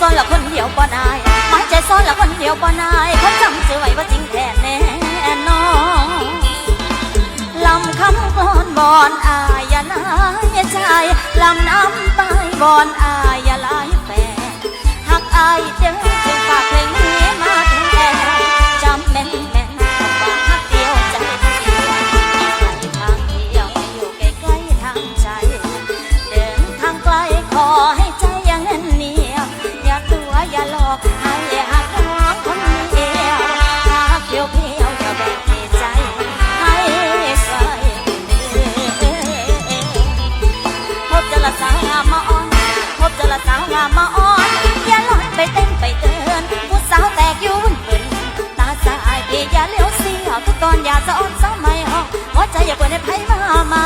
ยวบ่ได้หมายใจซ้อนละคนเดียวบ่นายเขาจำเสือไว้ว่าจริงแท้แน่นอนลำคำกลอนบอนอายนายใจลำน้ำตายบอนอาย อย่ามาอ้อนอย่าลอยไปเต้นไปเตือนผู้สาวแตกอยู่นเปินตาสายพี่อย่าเลี้ยวเสียวทุกตอนอย่าสะอ้อนสะไม่หองหัวใจอย่าเปิดให้ไผมามา